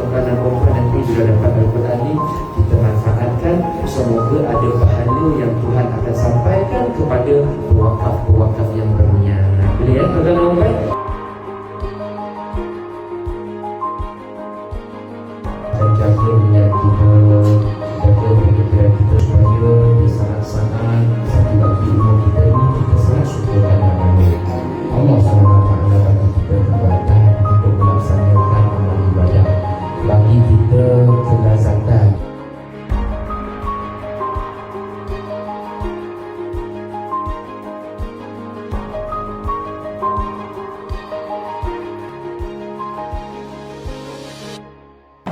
tuan-tuan dan puan nanti bila dapat Al-Quran ni kita manfaatkan semoga ada pahala yang Tuhan akan sampaikan kepada pewakaf-pewakaf yang berniat. Boleh ya tuan-tuan dan puan? Dan jaga niat kita,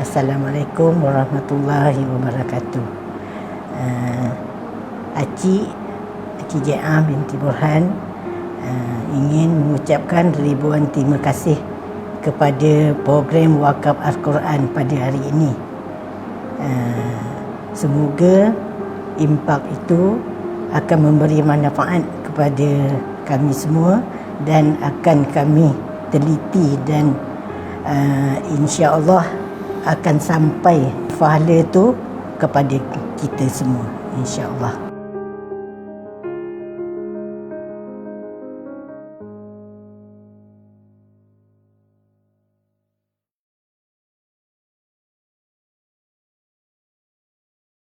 Assalamualaikum warahmatullahi wabarakatuh. Uh, Aci, Aci J.A. binti Burhan uh, ingin mengucapkan ribuan terima kasih kepada program Wakaf Al-Quran pada hari ini. Uh, semoga impak itu akan memberi manfaat kepada kami semua dan akan kami teliti dan uh, insya-Allah akan sampai pahala itu kepada kita semua insya-Allah.